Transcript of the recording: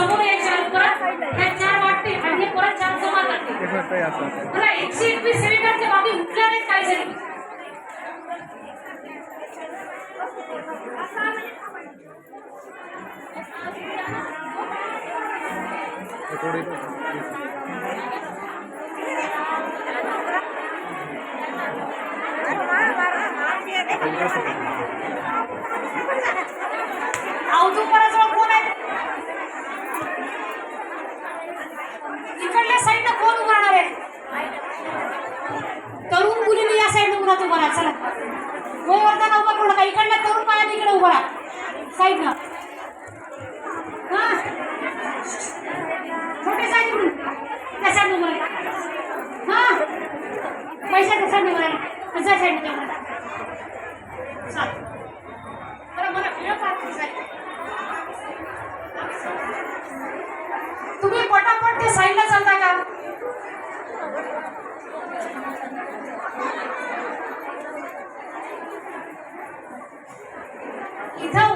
समोर यायचे आणि परत ह्या चार वाटते आणि हे परत चार जमा करते मला एकशे एकवीस सिलिंडरचे बाबी उठल्या नाहीत काही जरी अवधूपराजवळ कोण तरुण मुलीने या साईडला उभा उभा राहा चला. गोवर्धन उभा करू नका. इकडल्या तरुण बाया इकडे उभा राहा. साईडला हा. छोटे साईड म्हणून त्या साईड उभा हा. पैशाच्या साईड उभा राहा. त्या साईड उभा राहा. चाल. बरं मला फिरव पाहतो तुम्ही पटापट ते साईडला चालता Então,